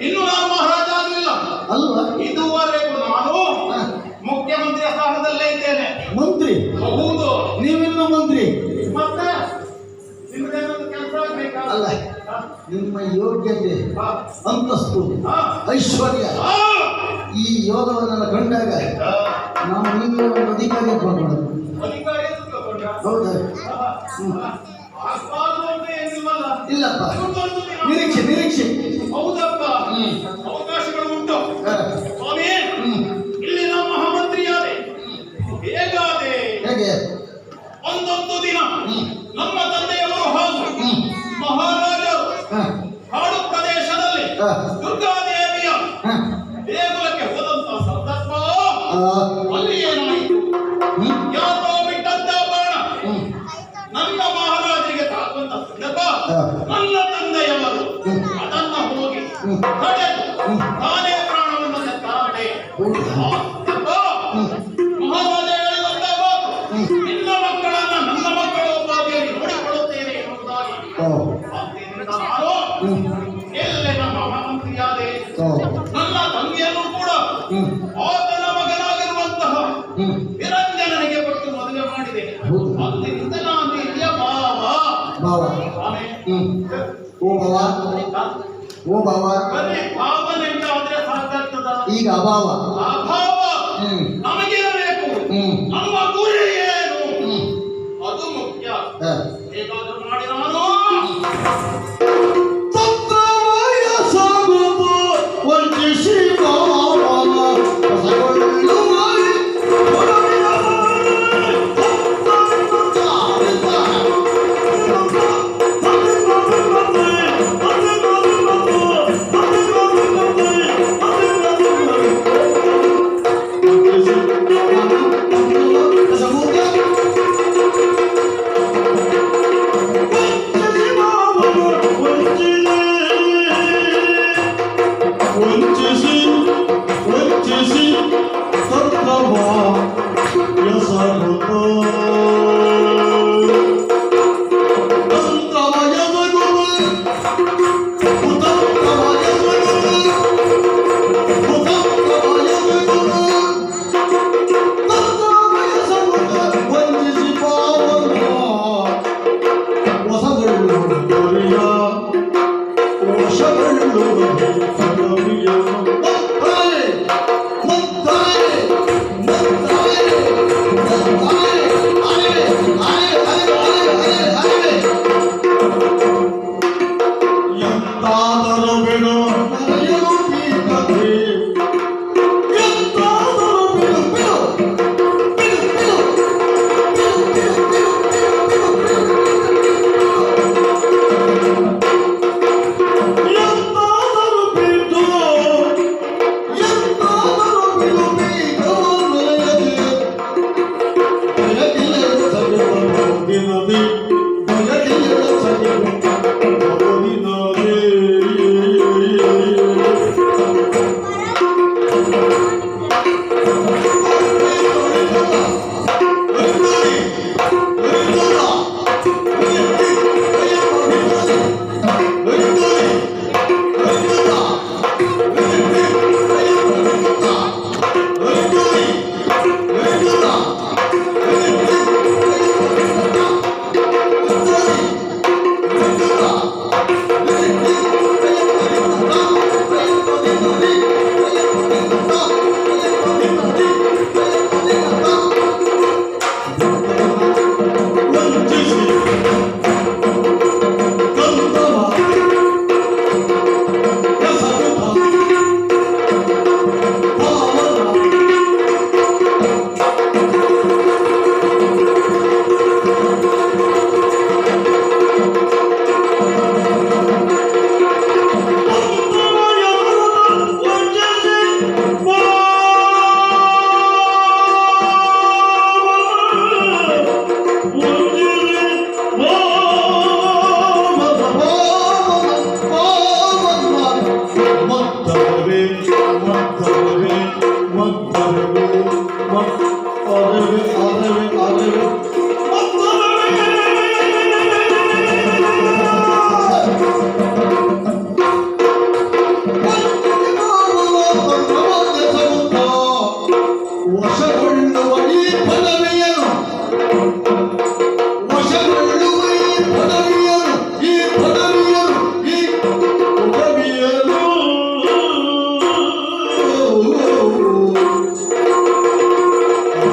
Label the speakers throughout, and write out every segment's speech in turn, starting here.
Speaker 1: ಇನ್ನು ನಾನು ಮಹಾರಾಜ ಆಗಲಿಲ್ಲ.
Speaker 2: ಅಲ್ವಾ?
Speaker 1: ಇದುವರೆಗೂ ನಾನು ಮುಖ್ಯಮಂತ್ರಿ ಸ್ಥಾನದಲ್ಲೇ ಇದ್ದೇನೆ.
Speaker 2: ಮಂತ್ರಿ?
Speaker 1: ಹೌದು.
Speaker 2: ನೀವಿನ್ನು ಮಂತ್ರಿ?
Speaker 1: ಮತ್ತೆ ನಿಮ್ದೇನಾದ್ರು ಕೆಲಸ ಆಗ್ಬೇಕಾ?
Speaker 2: ಅಲ್ಲ ನಿಮ್ಮ ಯೋಗ್ಯತೆ ಅಂತಸ್ತು ಐಶ್ವರ್ಯ ಈ ಯೋಗವನ್ನೆಲ್ಲ ಕಂಡಾಗ
Speaker 1: ನಾನು
Speaker 2: ನಾವು ನೀವೇ ಒಂದು ಅಧಿಕಾರಿ
Speaker 1: ತಿಳ್ಕೊಂಡ್ರಾ?
Speaker 2: ಹೌದಾ? ಇಲ್ಲಪ್ಪ. ನಿರೀಕ್ಷೆ ನಿರೀಕ್ಷೆ.
Speaker 1: ಹೌದಪ್ಪ. ಅವಕಾಶಗಳು ಉಂಟು. ಸ್ವಾಮಿ. ಇಲ್ಲಿ ನಮ್ಮ ಮಹಾಮಂತ್ರಿಯಾದೆ ಹೇಗಾದೆ?
Speaker 2: ಹೇಗೆ?
Speaker 1: ಒಂದೊಂದು ದಿನ. ನಮ್ಮ ತಂದೆಯವರು ಹಾಗೂ. ಮಹಾರಾಜರು ಕಾಡು ಪ್ರದೇಶದಲ್ಲಿ ದುರ್ಗಾದೇವಿಯ ದೇಗುಲಕ್ಕೆ ಹೋದಂತ ಸಂದರ್ಭ ಅಲ್ಲಿ ಏನಾಯಿತು? ಯಾರೋ ಬಿಟ್ಟಂತ ಬಾಣ. ನನ್ನ ಮಹಾರಾಜರಿಗೆ ತಾಕುವಂತ ಸಂದರ್ಭ. ನನ್ನ ತಂದೆಯವರು ತಾನೇ ಪ್ರಾಣವನ್ನು. ನಿನ್ನ ಮಕ್ಕಳನ್ನ ನನ್ನ ಮಕ್ಕಳು ನೋಡಿಕೊಳ್ಳುತ್ತೇನೆ ಎಂಬುದಾಗಿ ನಮ್ಮ ನನ್ನ ತಂಗಿಯನ್ನು ಕೂಡ ಆತನ ಮಗನಾಗಿರುವಂತಹ. ನಿರಂಜನನಿಗೆ ಕೊಟ್ಟು ಮದುವೆ ಮಾಡಿದೆ ನಾನು ಇಲ್ಲಿಯ ಭಾವ
Speaker 2: ಭಾವ ಓ ಭಾವ
Speaker 1: ಬರೀ ಭಾವನೆಯಿಂದ ಆದ್ರೆ ಸಾಕಾಗ್ತದ
Speaker 2: ಈಗ ಅಭಾವ
Speaker 1: ಆ ಭಾವ
Speaker 2: ಹ್ಮ್
Speaker 3: ಎಂತಾದರೂ ಬಿಡು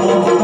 Speaker 1: ಸ್ವಾಮಿ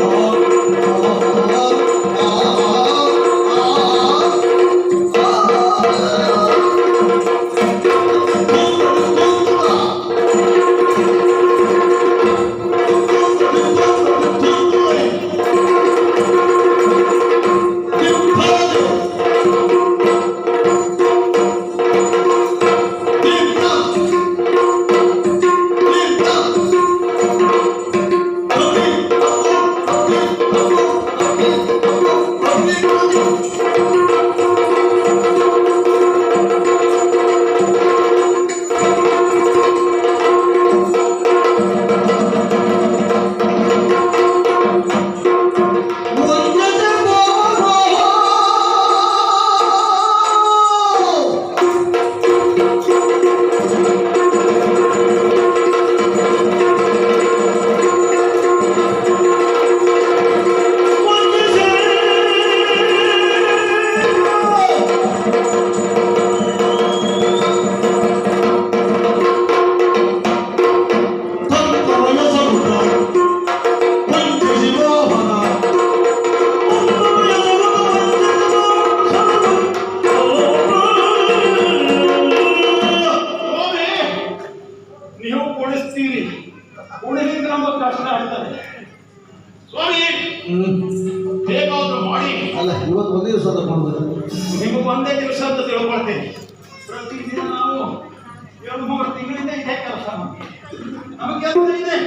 Speaker 1: ಇದೆ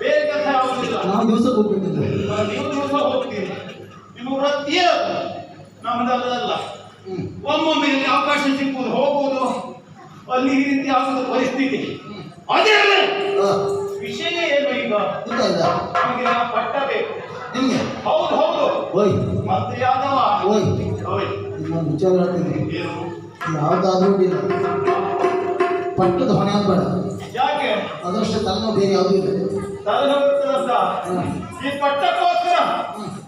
Speaker 1: ಬೇರೆ ಕೆಲಸ ಆಗುದಿಲ್ಲ
Speaker 2: ನಾವು ದಿವಸ ಹೋಗ್ಬೇಕಿದ್ರೆ
Speaker 1: ನೀವು ದಿವಸ ಹೋಗ್ತೀರಿ. ನಿಮ್ಮ ವೃತ್ತಿಯೇ ಅದು. ನಮ್ಮದಲ್ಲ ಒಮ್ಮೊಮ್ಮೆ ಇಲ್ಲಿ ಅವಕಾಶ ಸಿಕ್ಕುವುದು ಹೋಗುವುದು ಅಲ್ಲಿ ಈ ರೀತಿ ಆಗುವ ಪರಿಸ್ಥಿತಿ. ಅದೇ. ವಿಷಯ ಏನು ಈಗ? ನಮಗೆ ಪಟ್ಟ ಬೇಕು.
Speaker 2: ನಿಮ್ಗೆ?
Speaker 1: ಹೌದು ಹೌದು.
Speaker 2: ಓಯ್.
Speaker 1: ಮತ್ತೆ ಆದವ
Speaker 2: ಓಯ್.
Speaker 1: ಓಯ್.
Speaker 2: ನಾನು ವಿಚಾರ ಹೇಳ್ತೀನಿ.
Speaker 1: ಏನು?
Speaker 2: ಯಾವುದಾದ್ರೂ ಪಟ್ಟದ ಹೊಣೆ ಬೇಡ
Speaker 1: ಯಾಕೆ
Speaker 2: ಅದರಷ್ಟು ತಲೆನೋವು ಬೇರೆ ಯಾವುದೂ ಇಲ್ಲ.
Speaker 1: ಈ ಪಟ್ಟಕ್ಕೋಸ್ಕರ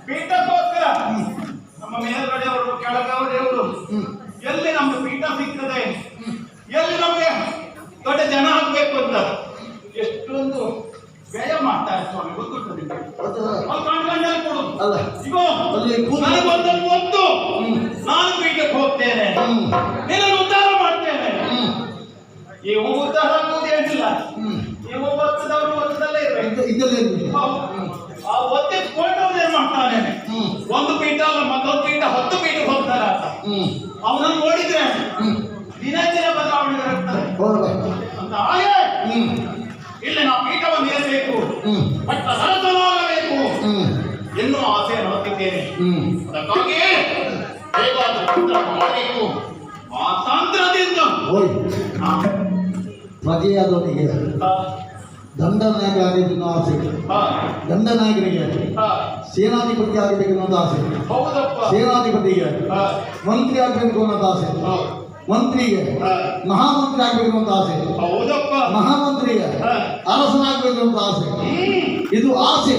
Speaker 1: ಪೀಠಕ್ಕೋಸ್ಕರ ನಮ್ಮ ಮೇಲ್ಗಡೆಯವರು ಕೆಳಗಡೆಯವರು. ಎಲ್ಲಿ ನಮ್ಗೆ ಪೀಠ ಸಿಗ್ತದೆ? ಎಲ್ಲಿ ನಮಗೆ ದೊಡ್ಡ ಜನ ಆಗ್ಬೇಕು ಅಂತ? ಎಷ್ಟೊಂದು ವ್ಯಯ ಮಾಡ್ತಾರೆ ಸ್ವಾಮಿ ನಿಮಗೆ?
Speaker 2: ಹೌದಾ?
Speaker 1: ಕೊಡು.
Speaker 2: ಅಲ್ಲ.
Speaker 1: ಇಗೋ ನನಗೊಂದನ್ನು ಒತ್ತು ನಾನು ಪೀಠಕ್ಕೆ ಹೋಗ್ತೇನೆ. ನಿನ್ನನ್ನು ಉದ್ಧಾರ ಮಾಡ್ತೇನೆ. ಈ ಉದ್ಧಾರ ಒಂದು ಪೀಠ ಅಲ್ಲ ಮತ್ತೊಂದು ಪೀಠ ಹತ್ತು ಪೀಠ ಹೋಗ್ತಾರ. ಅವನನ್ನು ನೋಡಿದ್ರೆ. ದಿನ ದಿನ ಬದಲಾವಣೆ? ಅಂತ. ಇಲ್ಲಿ ನಾವು ಪೀಠವನ್ನು. ಬಟ್ ಸರಸವಾಗಬೇಕು
Speaker 2: ಹ್ಮ್.
Speaker 1: ಎನ್ನುವ ಆಸೆಯನ್ನು ಹೊತ್ತಿದ್ದೇನೆ. ಅದಕ್ಕಾಗಿ ಮಾಡಬೇಕು ಮಾತಾಂತರದಿಂದ
Speaker 2: ಓಯ್
Speaker 1: ಹಾ,
Speaker 2: ಪ್ರಜೆಯಾದವನಿಗೆ
Speaker 1: ಹಾ,
Speaker 2: ದಂಡನಾಯಕ ಆಗಬೇಕೆನ್ನೋ ಆಸೆ
Speaker 1: ಹಾ,
Speaker 2: ದಂಡನಾಯಕನಿಗೆ ಸೇನಾಧಿಪತಿ ಆಗಬೇಕು ಅನ್ನೋದು ಆಸೆ
Speaker 1: ಹೌದಪ್ಪ.
Speaker 2: ಸೇನಾಧಿಪತಿಗೆ ಮಂತ್ರಿ ಆಗಬೇಕು ಅನ್ನೋದು ಆಸೆ. ಮಂತ್ರಿಗೆ. ಮಹಾಮಂತ್ರಿ ಆಗಬೇಕು ಅಂತ ಆಸೆ ಮಹಾಮಂತ್ರಿಗೆ. ಅರಸನಾಗಬೇಕು ಅಂತ ಆಸೆ ಇದು ಆಸೆ.